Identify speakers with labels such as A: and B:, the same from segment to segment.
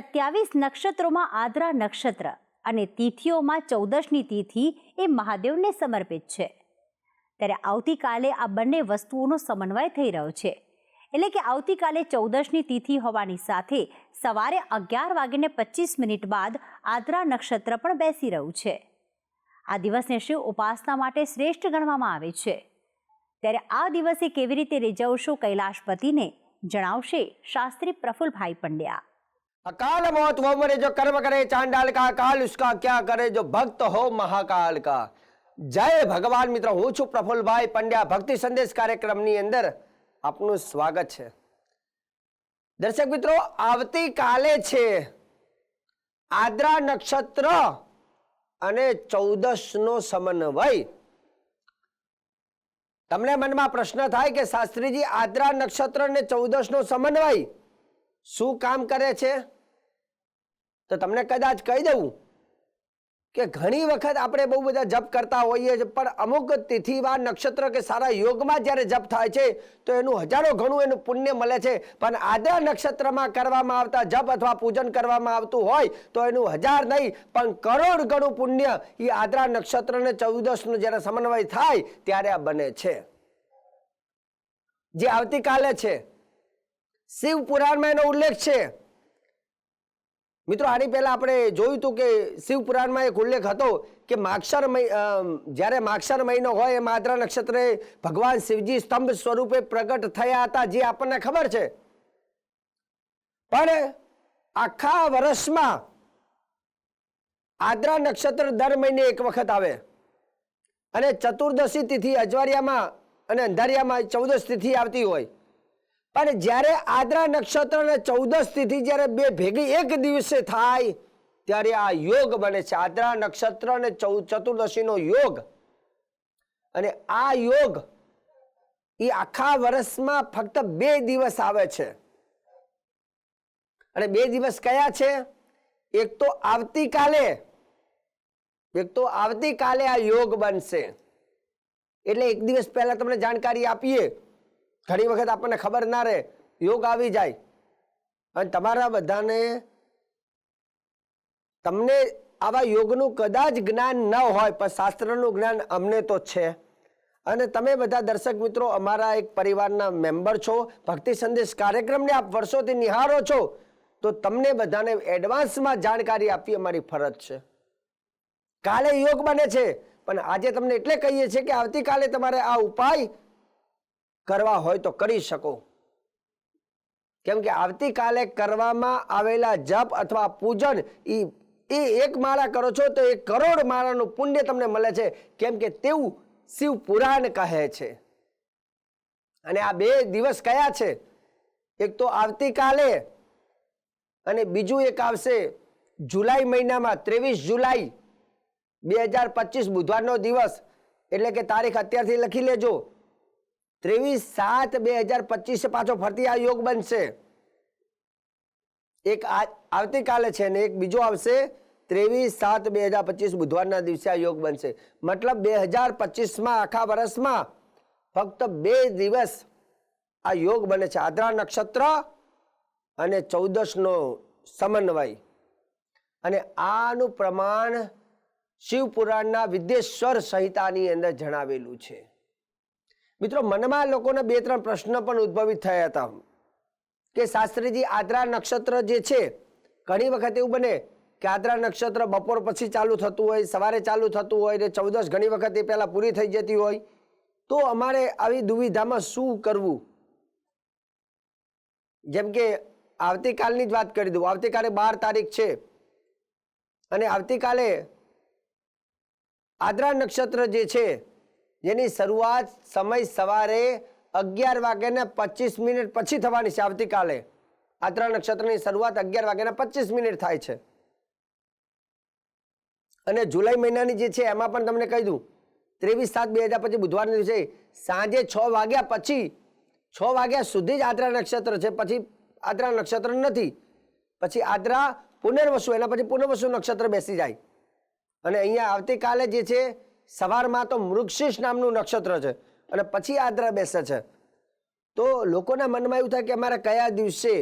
A: સત્યાવીસ નક્ષત્રોમાં આદ્રા નક્ષત્ર અને તિથિઓમાં ચૌદશની તિથિ એ મહાદેવને સમર્પિત છે. ત્યારે આવતીકાલે આ બંને વસ્તુઓનો સમન્વય થઈ રહ્યો છે. એટલે કે આવતીકાલે ચૌદશની તિથિ હોવાની સાથે સવારે અગિયાર વાગીને પચીસ મિનિટ બાદ આદ્રા નક્ષત્ર પણ બેસી રહ્યું છે. આ દિવસને શિવ ઉપાસના માટે શ્રેષ્ઠ ગણવામાં આવે છે. ત્યારે આ દિવસે કેવી રીતે રીઝવશો કૈલાશપતિને જણાવશે શાસ્ત્રી પ્રફુલભાઈ પંડ્યા.
B: अकाल मौत वो मरे जो कर्म करे चांडाल का काल उसका क्या करे जो भक्त हो महाकाल का જય ભગવાન મિત્રો હું છું પ્રફુલભાઈ પંડ્યા ભક્તિ સંદેશ કાર્યક્રમની અંદર આપનું સ્વાગત છે દર્શક મિત્રો આવતીકાલે છે આદ્રા નક્ષત્ર અને ચૌદશ નો સમન્વય તમને મનમાં પ્રશ્ન થાય કે શાસ્ત્રીજી આદ્રા નક્ષત્ર અને ચૌદશ નો સમન્વય શું કામ કરે છે? તો તમને કદાચ કહી દઉં કે ઘણી વખત આપણે બહુ બધા જપ કરતા હોઈએ છીએ, પણ અમુક તિથિવાર નક્ષત્ર કે સારા યોગમાં જ્યારે જપ થાય છે, તો એનું હજારો ઘણું એનું પુણ્ય મળે છે. પણ આદ્રા નક્ષત્રમાં કરવામાં આવતા જપ અથવા પૂજન કરવામાં આવતું હોય, તો એનું હજાર નહીં, પણ કરોડ ગણું પુણ્ય એ આદ્રા નક્ષત્રને ચૌદશનું જ્યારે સમન્વય થાય, ત્યારે આ બને છે. જે આવતીકાલે છે શિવ પુરાણમાં એનો ઉલ્લેખ છે. મિત્રો, આની પહેલા આપણે જોયું હતું કે શિવ પુરાણમાં એક ઉલ્લેખ હતો કે માક્ષર જ્યારે માક્ષર મહિનો હોય એ માદ્રા નક્ષત્રે ભગવાન શિવજી સ્તંભ સ્વરૂપે પ્રગટ થયા હતા, જે આપણને ખબર છે. પણ આખા વર્ષમાં આદ્રા નક્ષત્ર દર મહિને એક વખત આવે. અને ચતુર્દશી તિથિ અજવાળિયામાં અને અંધારિયામાં ચૌદશ તિથિ આવતી હોય. પણ જ્યારે આદ્રા નક્ષત્ર અને ચૌદશ તિથિ જ્યારે બે ભેગી એક દિવસે થાય, ત્યારે આ યોગ બને છે. આદ્રા નક્ષત્ર અને ચતુર્દશીનો યોગ. અને આ યોગ એ આખા વર્ષમાં ફક્ત બે દિવસ આવે છે. અને બે દિવસ કયા છે? એક તો આવતીકાલે, એક તો આવતીકાલે આ યોગ બનશે. એટલે એક દિવસ પહેલા તમને જાણકારી આપીએ. ઘણી વખત આપણને ખબર ના રહે, યોગ આવી જાય. અને તમારા બધાને તમને આવા યોગનું કદાચ જ્ઞાન ન હોય, પણ શાસ્ત્રનું જ્ઞાન અમને તો છે. અને તમે બધા દર્શક મિત્રો અમારા એક પરિવારના મેમ્બર છો, ભક્તિ સંદેશ કાર્યક્રમને આપ વર્ષોથી નિહાળો છો, તો તમને બધાને એડવાન્સમાં જાણકારી આપવી અમારી ફરજ છે. કાલે યોગ બને છે, પણ આજે તમને એટલે કહીએ છીએ કે આવતીકાલે તમારે આ ઉપાય કરવા હોય તો કરી શકો. કેમ કે આવતીકાલે કરવામાં આવેલા જપ અથવા પૂજન એ એક માળા કરો છો તો એ કરોડ માળાનું પુણ્ય તમને મળે છે. કેમ કે તેવું શિવ પુરાણ કહે છે. અને આ બે દિવસ કયા છે? એક તો આવતીકાલે અને બીજું એક આવશે જુલાઈ મહિનામાં, ત્રેવીસ જુલાઈ બે હજાર પચીસ બુધવારનો દિવસ. એટલે કે તારીખ અત્યારથી લખી લેજો. ત્રેવીસ સાત બે હજાર પચીસ પાછો ફરતી આ યોગ બનશે. એક આવતીકાલે છે ને એક બીજો આવશે. ત્રેવીસ સાત બે હજાર પચીસ બુધવારના દિવસે આ યોગ બનશે. મતલબ બે હજાર પચીસમાં આખા વર્ષમાં ફક્ત બે દિવસ આ યોગ બને છે. આદ્રા નક્ષત્ર અને ચૌદસનો સમન્વય. અને આનું પ્રમાણ શિવપુરાણના વિદ્યેશ્વર સંહિતાની અંદર જણાવેલું છે. મિત્રો, મનમાં લોકોને બે ત્રણ પ્રશ્ન પણ ઉદ્ભવિત થયા હતા કે શાસ્ત્રીજી, આદ્રા નક્ષત્ર જે છે, ઘણી વખત એવું બને કે આદ્રા નક્ષત્ર બપોર પછી ચાલુ થતું હોય, સવારે ચાલુ થતું હોય ને ચૌદશ ઘણી વખત એ પહેલાં પૂરી થઈ જતી હોય. તો અમારે આવી દુવિધામાં શું કરવું? જેમ કે આવતીકાલની જ વાત કરી દઉં. આવતીકાલે બાર તારીખ છે. અને આવતીકાલે આદ્રા નક્ષત્ર જે છે જેની શરૂઆત સમય સવારે અગિયાર વાગ્યાને પચીસ મિનિટ પછી થવાની છે આવતીકાલે. આદ્રા નક્ષત્રની શરૂઆત અગિયાર વાગ્યાને પચીસ મિનિટ થાય છે. અને જુલાઈ મહિનાની જે છે એમાં પણ તમને કહી દઉં, ત્રેવીસ સાત બે હજાર પછી બુધવારના દિવસે સાંજે છ વાગ્યા પછી, છ વાગ્યા સુધી જ આદ્રા નક્ષત્ર છે. પછી આદ્રા નક્ષત્ર નથી. પછી આદ્રા પુનર્વસુ, એના પછી પુનર્વસુ નક્ષત્ર બેસી જાય. અને અહીંયા આવતીકાલે જે છે સવારમાં તો મૃગશીષ નામનું નક્ષત્ર છે અને પછી આદ્રા બેસે છે. તો લોકોના મનમાં એવું થાય કે અમારે કયા દિવસે,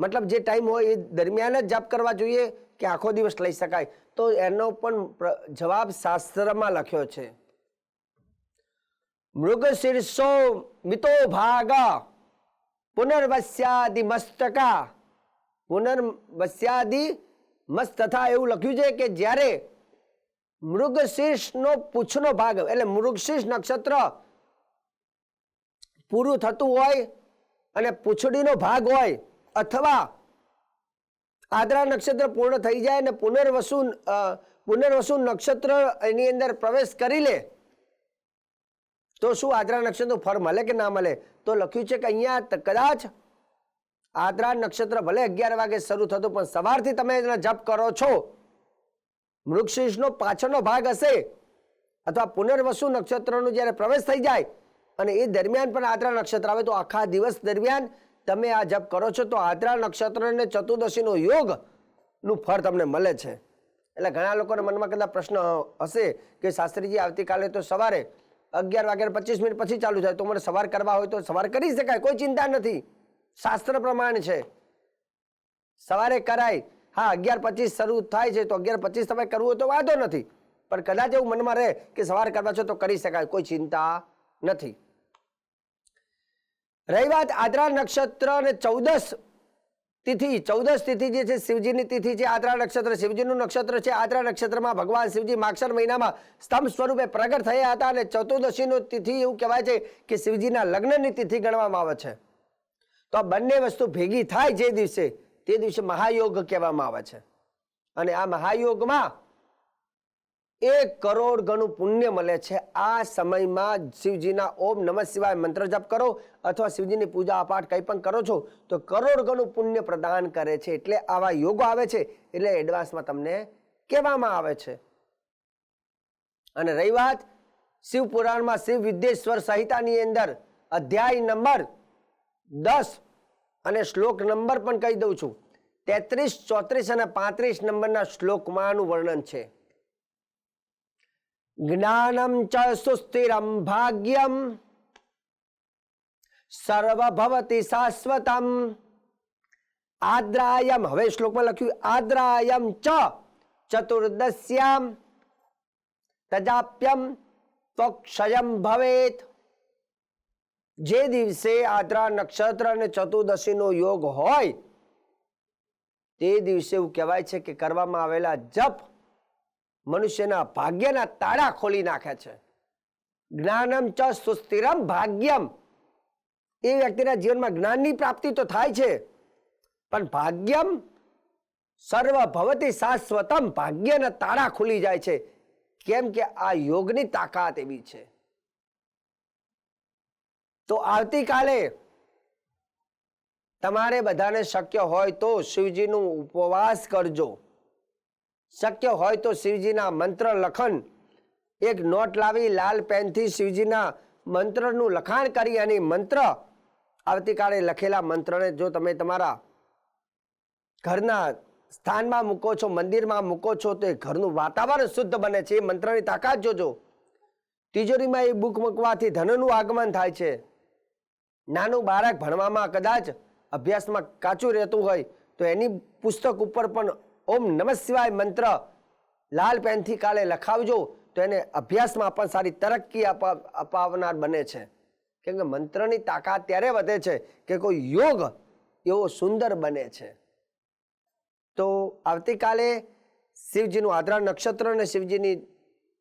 B: મતલબ જે ટાઈમ હોય એ દરમિયાન જ જપ કરવા જોઈએ કે આખો દિવસ લઈ શકાય? તો એનો પણ જવાબ શાસ્ત્રમાં લખ્યો છે. મૃગ શીર્ષો મિતો ભાગ, પુનર્વસ્યાદિ મસ્તકા. પુનર્વસ્યાદિ મસ્ત તથા એવું લખ્યું છે કે જ્યારે મૃગશીર્ષનો પૂછનો ભાગ એટલે મૃગશીર્ષ નક્ષત્ર પૂરું થતું હોય અને પૂંછડીનો ભાગ હોય અથવા આદ્રા નક્ષત્ર પૂર્ણ થઈ જાય અને પુનર્વસુ પુનર્વસુ નક્ષત્ર એની અંદર પ્રવેશ કરી લે, તો શું આદ્રા નક્ષત્ર ફળ મળે કે ના મળે? તો લખ્યું છે કે અહીંયા કદાચ આદ્રા નક્ષત્ર ભલે અગિયાર વાગે શરૂ થતું પણ સવારથી તમે એને જપ કરો છો. મૃગશીર્ષનો પાછળનો ભાગ હશે અથવા પુનર્વસુ નક્ષત્રનો જ્યારે પ્રવેશ થઈ જાય અને એ દરમિયાન પણ આદ્રા નક્ષત્ર આવે, તો આખા દિવસ દરમિયાન તમે આ જપ કરો છો, તો આદ્રા નક્ષત્ર અને ચતુર્દશીનો યોગનું ફળ તમને મળે છે. એટલે ઘણા લોકોના મનમાં કદાચ પ્રશ્ન હશે કે શાસ્ત્રીજી, આવતીકાલે તો સવારે અગિયાર વાગ્યા પચીસ મિનિટ પછી ચાલુ થાય, તો મને સવાર કરવા હોય તો સવાર કરી શકાય? કોઈ ચિંતા નથી. શાસ્ત્ર પ્રમાણ છે. સવારે કરાય હા, અગિયાર પચીસ શરૂ થાય છે, તો અગિયાર પચીસ તમે કરવું હોય તો વાંધો નથી. પણ કદાચ એવું મનમાં રહે કે સવાર કરવા છો તો કરી શકાય, કોઈ ચિંતા નથી. રહી વાત આદ્રા નક્ષત્ર અને ચૌદસ તિથિ. ચૌદસ તિથિ જે છે, શિવજીની તિથિ છે, આદ્રા નક્ષત્ર. શિવજીનું નક્ષત્ર છે, આદ્રા નક્ષત્રમાં ભગવાન શિવજી માક્ષર મહિનામાં સ્તંભ સ્વરૂપે પ્રગટ થયા હતા અને ચતુર્દશીનો તિથિ એવું કહેવાય છે કે શિવજીના લગ્નની તિથિ ગણવામાં આવે છે. તો આ બંને વસ્તુ ભેગી થાય જે દિવસે તે દિવસે મહાયોગ કહેવામાં આવે છે. અને આ મહાયોગમાં એક કરોડ ગણું પુણ્ય મળે છે. આ સમયમાં શિવજીના ઓમ નમઃ શિવાય મંત્ર જપ કરો અથવા શિવજીની પૂજા પાઠ કંઈ પણ કરો છો, તો કરોડ ગણું પુણ્ય પ્રદાન કરે છે. એટલે આવા યોગો આવે છે. એટલે એડવાન્સમાં તમને કહેવામાં આવે છે. અને રહી વાત શિવ પુરાણમાં શિવ વિદ્યેશ્વર સંહિતાની અંદર અધ્યાય નંબર દસ અને શ્લોક નંબર પણ કહી દઉં છું. તેત્રીસ, ચોત્રીસ અને પાંત્રીસ નંબરના શ્લોકમાં આનું વર્ણન છે. જ્ઞાનમ ચ સુસ્થિરમ ભાગ્યમ, સર્વભવતી શાશ્વતમ, આદ્રાયમ, હવે શ્લોકમાં લખ્યું, આદ્રાયમ ચ, ચતુર્દશ્યામ, તજાપ્યમ, ત્વક્ષયમ ભવેત. જે દિવસે આદ્રા નક્ષત્ર અને ચતુર્દશીનો યોગ હોય, તે દિવસે એવું કહેવાય છે કે કરવામાં આવેલા જપ મનુષ્યના ભાગ્યના તાળા ખોલી નાખે છે. જ્ઞાનમ ચ સુસ્થિરમ ભાગ્યમ. એ વ્યક્તિના જીવનમાં જ્ઞાનની પ્રાપ્તિ તો થાય છે, પણ ભાગ્યમ સર્વ ભવતી શાશ્વતમ ભાગ્યના તાળા ખુલી જાય છે. કેમ કે આ યોગની તાકાત એવી છે. તો આવતીકાલે તમારે બધાને શક્ય હોય તો શિવજીનું ઉપવાસ કરજો. શક્ય હોય તો શિવજીના મંત્ર લખન. એક નોટ લાવી લાલ પેનથી શિવજીના મંત્રનું લખાણ કરી અને મંત્ર આવતીકાલે લખેલા મંત્રને જો તમે તમારા ઘરના સ્થાનમાં મૂકો છો, મંદિરમાં મૂકો છો, તો એ ઘરનું વાતાવરણ શુદ્ધ બને છે, એ મંત્રની તાકાત જોજો. તિજોરીમાં એ બુક મૂકવાથી ધનનું આગમન થાય છે. નાનું બાળક ભણવામાં કદાચ અભ્યાસમાં કાચું રહેતું હોય, તો એની પુસ્તક ઉપર પણ ઓમ નમઃ શિવાય મંત્ર લાલ પેનથી કાલે લખાવજો, તો એને અભ્યાસમાં પણ સારી તરક્કી અપાવનાર બને છે. કેમ કે મંત્રની તાકાત ત્યારે વધે છે કે કોઈ યોગ એવો સુંદર બને છે. તો આવતીકાલે શિવજીનું આદ્રા નક્ષત્ર અને શિવજીની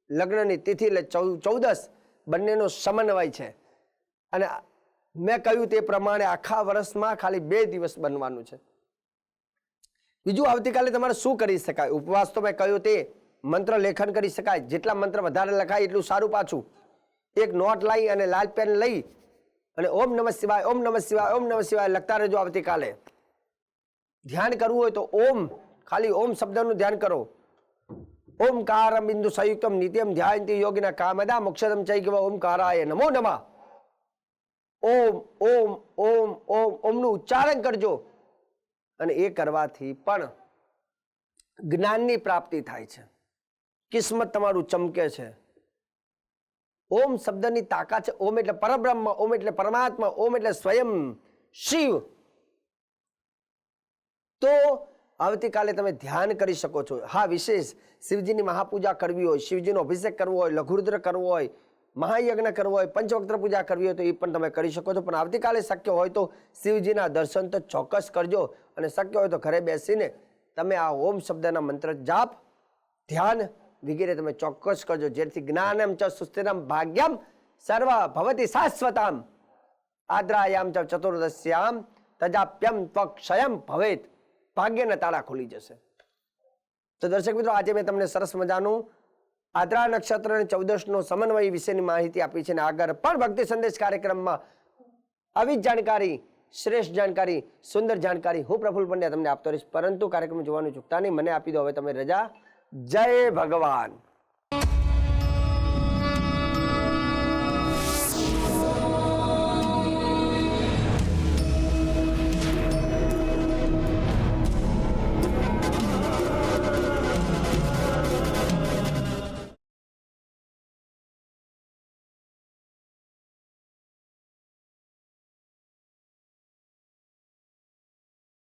B: લગ્નની તિથિ એટલે ચૌદસ બંનેનો સમન્વય છે. અને મેં કહ્યું તે પ્રમાણે આખા વર્ષમાં ખાલી બે દિવસ બનવાનું છે. બીજું આવતીકાલે તમારે શું કરી શકાય? ઉપવાસ તો મેં કહ્યું તે મંત્ર લેખન કરી શકાય. જેટલા મંત્ર વધારે લખાય એટલું સારું પાછું. એક નોટ લઈ અને લાલ પેન લઈ અને ઓમ નમઃ શિવાય, ઓમ નમઃ શિવાય, ઓમ નમઃ શિવાય લખતા રહેજો આવતીકાલે. ધ્યાન કરવું હોય તો ઓમ, ખાલી ઓમ શબ્દનું ધ્યાન કરો. ઓમકારમ બિંદુ સંયુક્તમ નિત્યમ ધ્યાયંતિ યોગિના કામદા મોક્ષદમ ચૈકવ ઓમકારાય નમો નમઃ. ઓમ ઓમ ઓમ ઓમ, ઓમનું ઉચ્ચારણ કરજો. અને એ કરવાથી પણ જ્ઞાનની પ્રાપ્તિ થાય છે. કિસ્મત તમારું ચમકે છે. ઓમ શબ્દની તાકાત છે. ઓમ એટલે પરબ્રહ્મ, ઓમ એટલે પરમાત્મા, ઓમ એટલે સ્વયં શિવ. તો આવતીકાલે તમે ધ્યાન કરી શકો છો. હા, વિશેષ શિવજીની મહાપૂજા કરવી હોય, શિવજીનો અભિષેક કરવો હોય, લઘુરુદ્ર કરવો હોય મહાયજ્ઞ કરવો હોય, પંચવક્ત્ર પૂજા કરવી હોય તો એ પણ તમે કરી શકો છો. પણ આવતીકાલે શક્ય હોય તો શિવજીના દર્શન તો ચોક્કસ કરજો. અને શક્ય હોય તો ઘરે બેસીને તમે આ ઓમ શબ્દના મંત્ર જાપ, ધ્યાન વગેરે તમે ચોક્કસ કરજો. જેથી જ્ઞાનમ ચ સુસ્થિરમ ભાગ્યમ સર્વ ભવતી શાશ્વતામ. આદ્રાયામ ચ ચતુર્દશ્યામ. તજાપ્યમ ત્વક્ષયમ ભવેત. ભાગ્યના તાળા ખુલી જશે. તો દર્શક મિત્રો, આજે મેં તમને સરસ મજાનું આદ્રા નક્ષત્ર અને ચૌદશનો સમન્વય વિશેની માહિતી આપી છે અને આગળ પણ ભક્તિ સંદેશ કાર્યક્રમમાં આવી જ જાણકારી, શ્રેષ્ઠ જાણકારી, સુંદર જાણકારી હું પ્રફુલ પંડ્યા તમને આપતો રહીશ. પરંતુ કાર્યક્રમ જોવાનું ચૂકતા નહીં. મને આપી દો. હવે તમે રજા. જય ભગવાન.